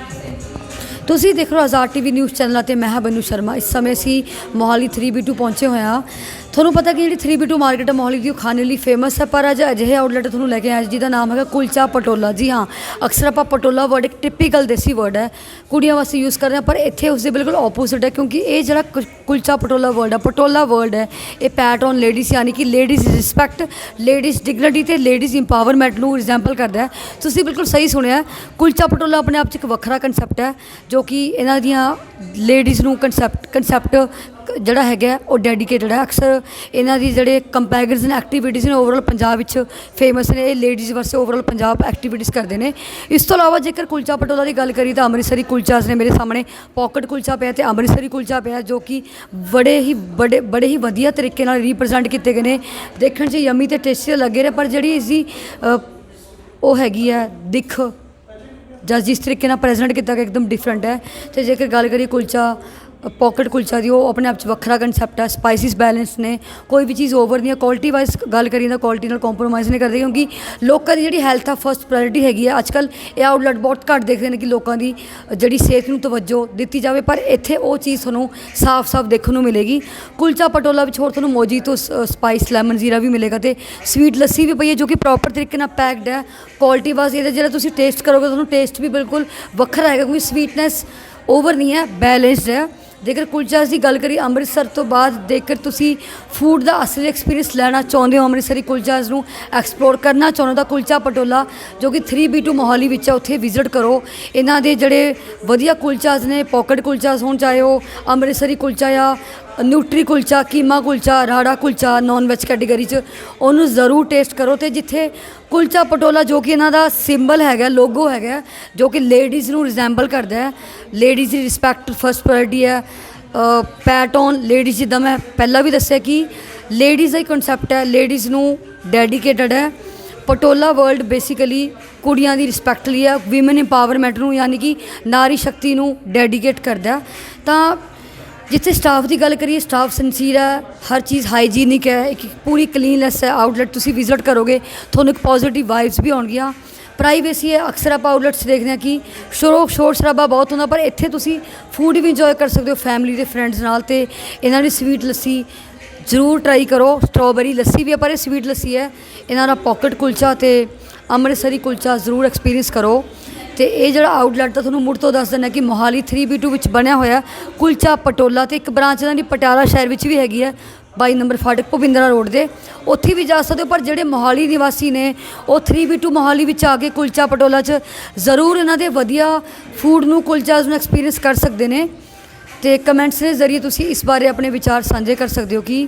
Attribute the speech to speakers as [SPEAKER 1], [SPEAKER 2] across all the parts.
[SPEAKER 1] nice and clean. ਤੁਸੀਂ ਦੇਖ ਰਹੇ ਹੋ ਆਜ਼ਾਦ ਟੀਵੀ ਨਿਊਜ਼ ਚੈਨਲ ਅਤੇ ਮੈਂ ਹਾਂ ਬਨੂ ਸ਼ਰਮਾ। ਇਸ ਸਮੇਂ ਅਸੀਂ ਮੋਹਾਲੀ 3B2 ਪਹੁੰਚੇ ਹੋਏ ਹਾਂ। ਤੁਹਾਨੂੰ ਪਤਾ ਕਿ ਜਿਹੜੀ 3B2 ਮਾਰਕੀਟ ਹੈ ਮੋਹਾਲੀ ਦੀ, ਉਹ ਖਾਣੇ ਲਈ ਫੇਮਸ ਹੈ, ਪਰ ਅੱਜ ਅਜਿਹੇ ਆਊਟਲੈਟ ਤੁਹਾਨੂੰ ਲੈ ਕੇ ਆਏ ਜਿਹਦਾ ਨਾਮ ਹੈਗਾ ਕੁਲਚਾ ਪਟੋਲਾ। ਜੀ ਹਾਂ, ਅਕਸਰ ਆਪਾਂ ਪਟੋਲਾ ਵਰਡ ਇੱਕ ਟਿਪੀਕਲ ਦੇਸੀ ਵਰਡ ਹੈ। ਕੁੜੀਆਂ ਵਾਸਤੇ ਯੂਜ਼ ਕਰਦੇ ਹਾਂ, ਪਰ ਇੱਥੇ ਉਸ ਦੇ ਬਿਲਕੁਲ ਆਪੋਜ਼ਿਟ ਹੈ, ਕਿਉਂਕਿ ਇਹ ਜਿਹੜਾ ਕੁ- ਕੁਲਚਾ ਪਟੋਲਾ ਵਰਡ ਹੈ, ਪਟੋਲਾ ਵਰਡ ਹੈ, ਇਹ ਪੈਟ ਔਨ ਲੇਡੀਜ਼ ਯਾਨੀ ਕਿ ਲੇਡੀਜ਼ ਰਿਸਪੈਕਟ ਲੇਡੀਜ਼ ਡਿਗਨਿਟੀ ਤੇ ਲੇਡੀਜ਼ ਇੰਪਾਵਰਮੈਂਟ ਨੂੰ ਰਿਜ਼ੈਂਪਲ ਕਰਦਾ ਹੈ। ਤੁਸੀਂ ਬਿਲਕੁਲ ਸਹੀ ਸੁਣਿਆ, ਕੁਲਚਾ ਪਟੋਲਾ ਆਪਣੇ ਆਪ 'ਚ ਇੱਕ ਵੱਖਰਾ ਕਨਸੈਪਟ ਹੈ, ਜੋ ਕਿ ਇਹਨਾਂ ਦੀਆਂ ਲੇਡੀਜ਼ ਨੂੰ ਕਨਸੈਪਟ ਕਨਸੈਪਟ ਜਿਹੜਾ ਹੈਗਾ ਉਹ ਡੈਡੀਕੇਟਡ ਹੈ। ਅਕਸਰ ਇਹਨਾਂ ਦੀ ਜਿਹੜੇ ਕੰਪੈਰੀਜ਼ਨ ਐਕਟੀਵਿਟੀਜ਼ ਨੇ ਓਵਰਆਲ ਪੰਜਾਬ ਵਿੱਚ ਫੇਮਸ ਨੇ, ਇਹ ਲੇਡੀਜ਼ ਵਾਸਤੇ ਓਵਰਆਲ ਪੰਜਾਬ ਐਕਟੀਵਿਟੀਜ਼ ਕਰਦੇ ਨੇ। ਇਸ ਤੋਂ ਇਲਾਵਾ ਜੇਕਰ ਕੁਲਚਾ ਪਟੋਲਾ ਦੀ ਗੱਲ ਕਰੀ ਤਾਂ ਅੰਮ੍ਰਿਤਸਰੀ ਕੁਲਚਾਸ ਨੇ ਮੇਰੇ ਸਾਹਮਣੇ। ਪਾਕਟ ਕੁਲਚਾ ਪਿਆ ਤੇ ਅੰਮ੍ਰਿਤਸਰੀ ਕੁਲਚਾ ਪਿਆ ਜੋ ਕਿ ਬੜੇ ਹੀ, ਬੜੇ ਬੜੇ ਹੀ ਵਧੀਆ ਤਰੀਕੇ ਨਾਲ ਰਿਪਰੈਜ਼ੈਂਟ ਕੀਤੇ ਗਏ ਨੇ। ਦੇਖਣ 'ਚ ਯਮੀ ਤੇ ਟੇਸਟੀ ਲੱਗੇ ਨੇ, ਪਰ ਜਿਹੜੀ ਇਸ ਦੀ ਉਹ ਹੈਗੀ ਹੈ, ਦਿੱਖ ਜਾਂ ਜਿਸ ਤਰੀਕੇ ਨਾਲ ਪ੍ਰੈਜ਼ੈਂਟ ਕੀਤਾ ਗਿਆ, ਇੱਕਦਮ ਡਿਫਰੈਂਟ ਹੈ। ਅਤੇ ਜੇਕਰ ਗੱਲ ਕਰੀਏ ਕੁਲਚਾ ਪਾਕਟ ਕੁਲਚਾ ਦੀ, ਉਹ ਆਪਣੇ ਆਪ 'ਚ ਵੱਖਰਾ ਕਨਸੈਪਟ ਹੈ ਸਪਾਈਸਿਸ ਬੈਲੈਂਸ ਨੇ, ਕੋਈ ਵੀ ਚੀਜ਼ ਓਵਰ ਨਹੀਂ ਹੈ ਕੁਆਲਿਟੀ ਵਾਈਜ਼ ਗੱਲ ਕਰੀਏ ਤਾਂ ਕੁਆਲਿਟੀ ਨਾਲ ਕੰਪਰੋਮਾਈਜ਼ ਨਹੀਂ ਕਰਦੇ, ਕਿਉਂਕਿ ਲੋਕਾਂ ਦੀ ਜਿਹੜੀ ਹੈਲਥ ਆ ਫਸਟ ਪ੍ਰਾਇੋਰਟੀ ਹੈਗੀ ਹੈ ਅੱਜਕੱਲ ਇਹ ਆਊਟਲੈਟ ਬਹੁਤ ਘੱਟ ਦੇਖਦੇ ਨੇ ਕਿ ਲੋਕਾਂ ਦੀ ਜਿਹੜੀ ਸਿਹਤ ਨੂੰ ਤਵੱਜੋ ਦਿੱਤੀ ਜਾਵੇ, ਪਰ ਇੱਥੇ ਉਹ ਚੀਜ਼ ਤੁਹਾਨੂੰ ਸਾਫ਼-ਸਾਫ਼ ਦੇਖਣ ਨੂੰ ਮਿਲੇਗੀ। ਕੁਲਚਾ ਪਟੋਲਾ ਵਿੱਚ ਹੋਰ ਤੁਹਾਨੂੰ ਮੋਜੀ ਤੋਂ ਸਪਾਈਸ ਲੈਮਨ ਜ਼ੀਰਾ ਵੀ ਮਿਲੇਗਾ ਤੇ ਸਵੀਟ ਲੱਸੀ ਵੀ ਪਈ ਹੈ, ਜੋ ਕਿ ਪ੍ਰੋਪਰ ਤਰੀਕੇ ਨਾਲ ਪੈਕਡ ਹੈ ਕੁਆਲਿਟੀ ਵਾਈਜ਼ ਇਹਦਾ ਜਿਹੜਾ ਤੁਸੀਂ ਟੇਸਟ ਕਰੋਗੇ, ਤੁਹਾਨੂੰ ਟੇਸਟ ਵੀ ਬਿਲਕੁਲ ਵੱਖਰਾ ਆਏਗਾ ਕਿਉਂਕਿ ਸਵੀਟਨੈਸ ਓਵਰ ਨਹੀਂ ਹੈ ਬੈਲੈਂਸਡ ਹੈ। ਜੇਕਰ ਕੁਲਚਾਸ ਦੀ ਗੱਲ ਕਰੀ ਅੰਮ੍ਰਿਤਸਰ ਤੋਂ ਬਾਅਦ ਜੇਕਰ ਤੁਸੀਂ ਫੂਡ ਦਾ ਅਸਲੀ ਐਕਸਪੀਰੀਅੰਸ ਲੈਣਾ ਚਾਹੁੰਦੇ ਹੋ, ਅੰਮ੍ਰਿਤਸਰੀ ਕੁਲਚਾਸ ਨੂੰ ਐਕਸਪਲੋਰ ਕਰਨਾ ਚਾਹੁੰਦੇ ਹੋ, ਤਾਂ ਕੁਲਚਾ ਪਟੋਲਾ ਜੋ ਕਿ 3B2 ਮੋਹਾਲੀ ਵਿੱਚ ਹੈ, ਉੱਥੇ ਵਿਜ਼ਿਟ ਕਰੋ। ਇਹਨਾਂ ਦੇ ਜਿਹੜੇ ਵਧੀਆ ਕੁਲਚਾਸ ਨੇ ਪਾਕਟ ਕੁਲਚਾਸ ਹੋਣ ਚਾਹੇ ਉਹ ਅੰਮ੍ਰਿਤਸਰੀ ਕੁਲਚਾ ਜਾਂ nutri kulcha, keema kulcha, rara kulcha non veg category 'ਚ, ਉਹਨੂੰ ਜ਼ਰੂਰ ਟੇਸਟ ਕਰੋ ਤੇ ਜਿੱਥੇ ਕੁਲਚਾ ਪਟੋਲਾ ਜੋ ਕਿ ਇਹਨਾਂ ਦਾ ਸਿੰਬਲ ਹੈਗਾ ਲੋਗੋ ਹੈਗਾ, ਜੋ ਕਿ ਲੇਡੀਜ਼ ਨੂੰ ਰਿਜ਼ੈਂਬਲ ਕਰਦਾ ਹੈ। ਲੇਡੀਜ਼ ਦੀ ਰਿਸਪੈਕਟ ਫਸਟ ਪ੍ਰਾਇੋਰਟੀ ਹੈ ਪੈਟੋਨ ਲੇਡੀਜ਼ ਜਿੱਦਾਂ ਮੈਂ ਪਹਿਲਾਂ ਵੀ ਦੱਸਿਆ ਕਿ ਲੇਡੀਜ਼ ਦਾ ਹੀ ਕਨਸੈਪਟ ਹੈ ਲੇਡੀਜ਼ ਨੂੰ ਡੈਡੀਕੇਟਡ ਹੈ। ਪਟੋਲਾ ਵਰਲਡ ਬੇਸਿਕਲੀ ਕੁੜੀਆਂ ਦੀ ਰਿਸਪੈਕਟ ਲਈ ਹੈ ਔਮਨ ਇੰਪਾਵਰਮੈਂਟ ਨੂੰ ਯਾਨੀ ਕਿ ਨਾਰੀ ਸ਼ਕਤੀ ਨੂੰ ਡੈਡੀਕੇਟ ਕਰਦਾ ਤਾਂ ਜਿੱਥੇ ਸਟਾਫ ਦੀ ਗੱਲ ਕਰੀਏ ਸਟਾਫ ਸਿੰਸੀਅਰ ਹੈ, ਹਰ ਚੀਜ਼ ਹਾਈਜੀਨਿਕ ਹੈ, ਇੱਕ ਪੂਰੀ ਕਲੀਨਨੈਸ ਹੈ ਆਊਟਲੈਟ ਤੁਸੀਂ ਵਿਜ਼ਿਟ ਕਰੋਗੇ, ਤੁਹਾਨੂੰ ਇੱਕ ਪੋਜ਼ਿਟਿਵ ਵਾਈਬਸ ਵੀ ਆਉਣਗੀਆਂ। ਪ੍ਰਾਈਵੇਸੀ ਹੈ, ਅਕਸਰ ਆਪਾਂ ਆਊਟਲੈਟਸ ਦੇਖਦੇ ਹਾਂ ਕਿ ਸ਼ੋਰ ਸ਼ੋਰ ਸ਼ਰਾਬਾ ਬਹੁਤ ਹੁੰਦਾ, ਪਰ ਇੱਥੇ ਤੁਸੀਂ ਫੂਡ ਵੀ ਇੰਜੋਏ ਕਰ ਸਕਦੇ ਹੋ ਫੈਮਿਲੀ ਦੇ ਫਰੈਂਡਸ ਨਾਲ ਤੇ ਇਹਨਾਂ ਦੀ ਸਵੀਟ ਲੱਸੀ ਜ਼ਰੂਰ ਟਰਾਈ ਕਰੋ। ਸਟ੍ਰਾਬੇਰੀ ਲੱਸੀ ਵੀ ਹੈ ਪਰ ਇਹ ਸਵੀਟ ਲੱਸੀ ਹੈ, ਇਹਨਾਂ ਦਾ ਪਾਕਟ ਕੁਲਚਾ ਤੇ ਅੰਮ੍ਰਿਤਸਰੀ ਕੁਲਚਾ ਜ਼ਰੂਰ ਐਕਸਪੀਰੀਅੰਸ ਕਰੋ। ਤੇ ਇਹ ਜਿਹੜਾ ਆਊਟਲੈਟ ਤਾਂ ਤੁਹਾਨੂੰ ਮੁੜ ਤੋਂ ਦੱਸ ਦਿੰਦਾ ਕਿ ਮੋਹਾਲੀ 3B2 ਵਿੱਚ ਬਣਿਆ ਹੋਇਆ ਕੁਲਚਾ ਪਟੋਲਾ ਤੇ ਇੱਕ ਬ੍ਰਾਂਚ ਇਹਨਾਂ ਦੀ ਪਟਿਆਲਾ ਸ਼ਹਿਰ ਵਿੱਚ ਵੀ ਹੈਗੀ ਹੈ। 22 ਨੰਬਰ ਫਾਟਕ ਭੁਪਿੰਦਰਾ ਰੋਡ ਦੇ। ਉੱਥੇ ਵੀ ਜਾ ਸਕਦੇ ਹੋ, ਪਰ ਜਿਹੜੇ ਮੋਹਾਲੀ ਨਿਵਾਸੀ ਨੇ, ਉਹ 3B2 ਮੋਹਾਲੀ ਵਿੱਚ ਆ ਕੇ ਕੁਲਚਾ ਪਟੋਲਾ 'ਚ ਜ਼ਰੂਰ ਇਹਨਾਂ ਦੇ ਵਧੀਆ ਫੂਡ ਨੂੰ ਕੁਲਚਾਸ ਨੂੰ ਐਕਸਪੀਰੀਅੰਸ ਕਰ ਸਕਦੇ ਨੇ। ਤੇ ਕਮੈਂਟਸ ਦੇ ਜ਼ਰੀਏ ਤੁਸੀਂ ਇਸ ਬਾਰੇ ਆਪਣੇ ਵਿਚਾਰ ਸਾਂਝੇ ਕਰ ਸਕਦੇ ਹੋ ਕਿ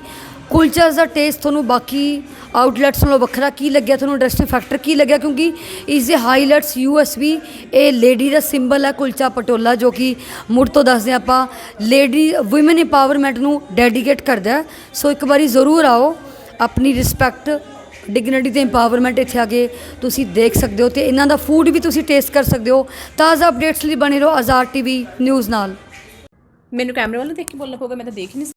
[SPEAKER 1] ਕੁਲਚਾਸ ਦਾ ਟੇਸਟ ਤੁਹਾਨੂੰ ਬਾਕੀ ਆਊਟਲੈਟਸ ਨਾਲੋਂ ਵੱਖਰਾ ਕੀ ਲੱਗਿਆ, ਤੁਹਾਨੂੰ ਇੰਟਰਸਟਿੰਗ ਫੈਕਟਰ ਕੀ ਲੱਗਿਆ? ਕਿਉਂਕਿ ਇਸ ਦੇ ਹਾਈਲਾਈਟਸ ਯੂਐਸਬੀ ਇਹ ਲੇਡੀ ਦਾ ਸਿੰਬਲ ਹੈ ਕੁਲਚਾ ਪਟੋਲਾ, ਜੋ ਕਿ ਮੁੜ ਤੋਂ ਦੱਸਦੇ ਹਾਂ ਆਪਾਂ ਲੇਡੀ ਔਮਨ ਇੰਪਾਵਰਮੈਂਟ ਨੂੰ ਡੈਡੀਕੇਟ ਕਰਦਾ ਸੋ ਇੱਕ ਵਾਰੀ ਜ਼ਰੂਰ ਆਓ, ਆਪਣੀ ਰਿਸਪੈਕਟ ਡਿਗਨਿਟੀ ਤੇ ਇੰਪਾਵਰਮੈਂਟ ਇੱਥੇ ਆ ਕੇ ਤੁਸੀਂ ਦੇਖ ਸਕਦੇ ਹੋ ਤੇ ਇਹਨਾਂ ਦਾ ਫੂਡ ਵੀ ਤੁਸੀਂ ਟੇਸਟ ਕਰ ਸਕਦੇ ਹੋ। ਤਾਜ਼ਾ ਅਪਡੇਟਸ ਲਈ ਬਣੇ ਰਹੋ ਆਜ਼ਾਦ ਟੀਵੀ ਨਿਊਜ਼ ਨਾਲ।
[SPEAKER 2] ਮੈਨੂੰ ਕੈਮਰੇ ਵੱਲੋਂ ਦੇਖ ਕੇ ਬੋਲਣਾ ਪਊਗਾ, ਮੈਂ ਤਾਂ ਦੇਖ ਹੀ ਨਹੀਂ